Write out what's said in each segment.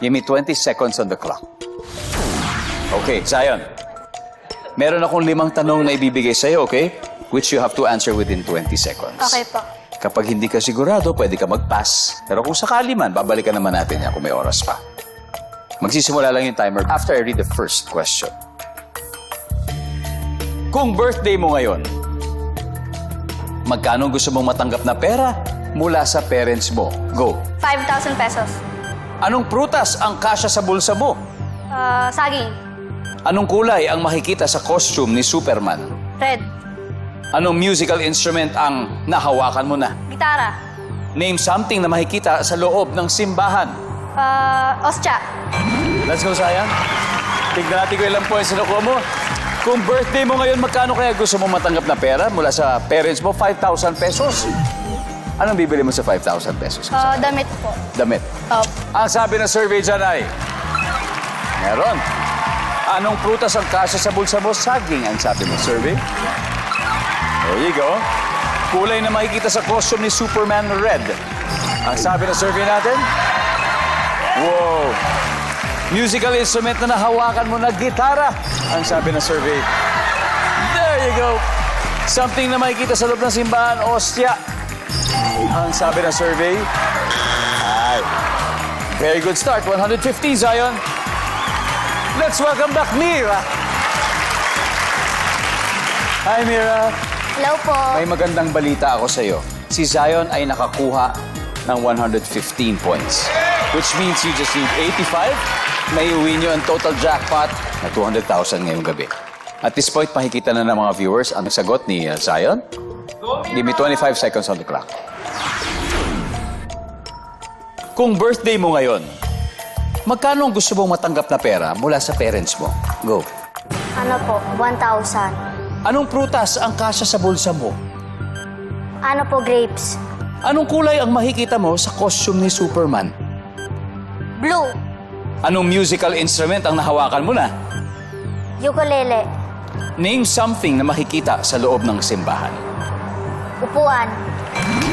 Give me 20 seconds on the clock. Okay, Zion. Meron akong limang tanong na ibibigay sa'yo, okay? Which you have to answer within 20 seconds. Okay po. Kapag hindi ka sigurado, pwede ka mag-pass. Pero kung sakali man, babalikan naman natin yan kung may oras pa. Magsisimula lang yung timer after I read the first question. Kung birthday mo ngayon, magkano gusto mong matanggap na pera mula sa parents mo? Go. 5,000 pesos. Anong prutas ang kasya sa bulsa mo? Ah, saging. Anong kulay ang makikita sa costume ni Superman? Red. Anong musical instrument ang nahawakan mo na? Gitara. Name something na makikita sa loob ng simbahan. Ah, ostya. Let's go, Sayang. Tignan natin kung ilang points na nakuha mo. Kung birthday mo ngayon, magkano kaya gusto mo matanggap na pera mula sa parents mo? 5,000 pesos. Anong bibili mo sa 5,000 pesos? Ah, damit po. Damit. Oh, Ang sabi ng survey dyan ay, meron. Anong prutas ang kasya sa bulsa mo? Saging ang sabi ng survey. There you go. Kulay na makikita sa costume ni Superman red. Ang sabi ng survey natin, wow. Musical instrument na nahawakan mo na gitara. Ang sabi ng survey. There you go. Something na makikita sa loob ng simbahan, ostya. Ang sabi ng survey, ay, Very good start. 150, Zion. Let's welcome back Mira. Hi, Mira. hello po. May magandang balita ako sa'yo. Si Zion ay nakakuha ng 115 points. Which means you just need 85. May uwi nyo ang total jackpot na 200,000 ngayong gabi. At this point, makikita na ng mga viewers ang sagot ni uh, Zion. Give me 25 seconds on the clock. Kung birthday mo ngayon, magkano ang gusto mong matanggap na pera mula sa parents mo? Go. Ano po? 1,000. Anong prutas ang kasya sa bulsa mo? Ano po, grapes? Anong kulay ang makikita mo sa costume ni Superman? Blue. Anong musical instrument ang nahawakan mo na? Ukulele. Name something na makikita sa loob ng simbahan. Upuan.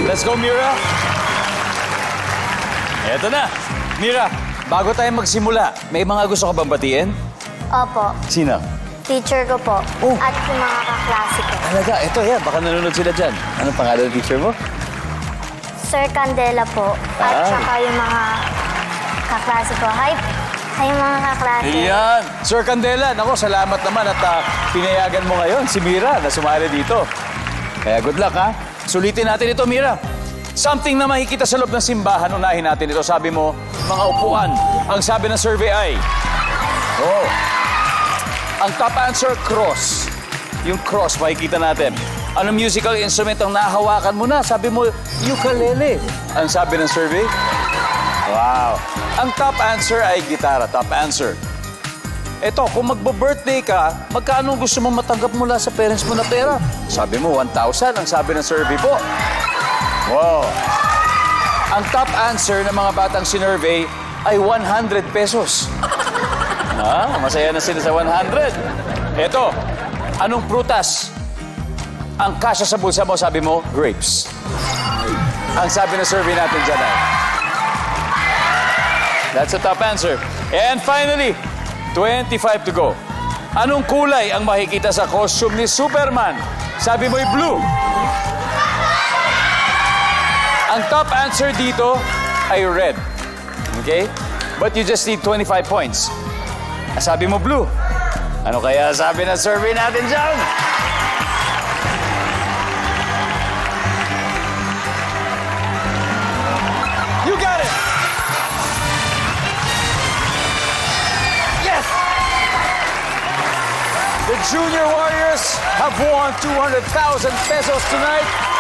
Let's go, Mira! Eto na. Mira, bago tayo magsimula, may mga gusto ka bang batiin? Opo. Sino? Teacher ko po. Oh. At yung mga kaklase ko. Talaga, eto yan. Baka nanonood sila dyan. Anong pangalan ng teacher mo? Sir Candela po. At Ah. saka yung mga kaklase ko. Hi, hi mga kaklase. Iyan. Sir Candela, nako, salamat naman at ah, pinayagan mo ngayon si Mira na sumali dito. Kaya good luck, ha? Sulitin natin ito, Mira. Something na makikita sa loob ng simbahan, unahin natin ito. Sabi mo, mga upuan. Ang sabi ng survey ay, oh, ang top answer, cross. Yung cross, makikita natin. Anong musical instrument ang nahawakan mo na? Sabi mo, ukulele. Ang sabi ng survey, Wow. Ang top answer ay gitara. Top answer. Ito, kung magbo-birthday ka, magkano gusto mong matanggap mula sa parents mo na pera? Sabi mo, 1,000. Ang sabi ng survey po. Wow. Ang top answer ng mga batang sinurvey ay 100 pesos. Ah, masaya na sila sa 100. Ito, anong prutas? Ang kasya sa bulsa mo, sabi mo, grapes. Ang sabi ng survey natin dyan ay, That's the top answer. And finally, 25 to go. Anong kulay ang makikita sa costume ni Superman? Sabi mo'y blue. Ang top answer dito ay red. Okay? But you just need 25 points. Sabi mo blue. Ano kaya sabi ng survey natin dyan? Junior Warriors have won 200,000 pesos tonight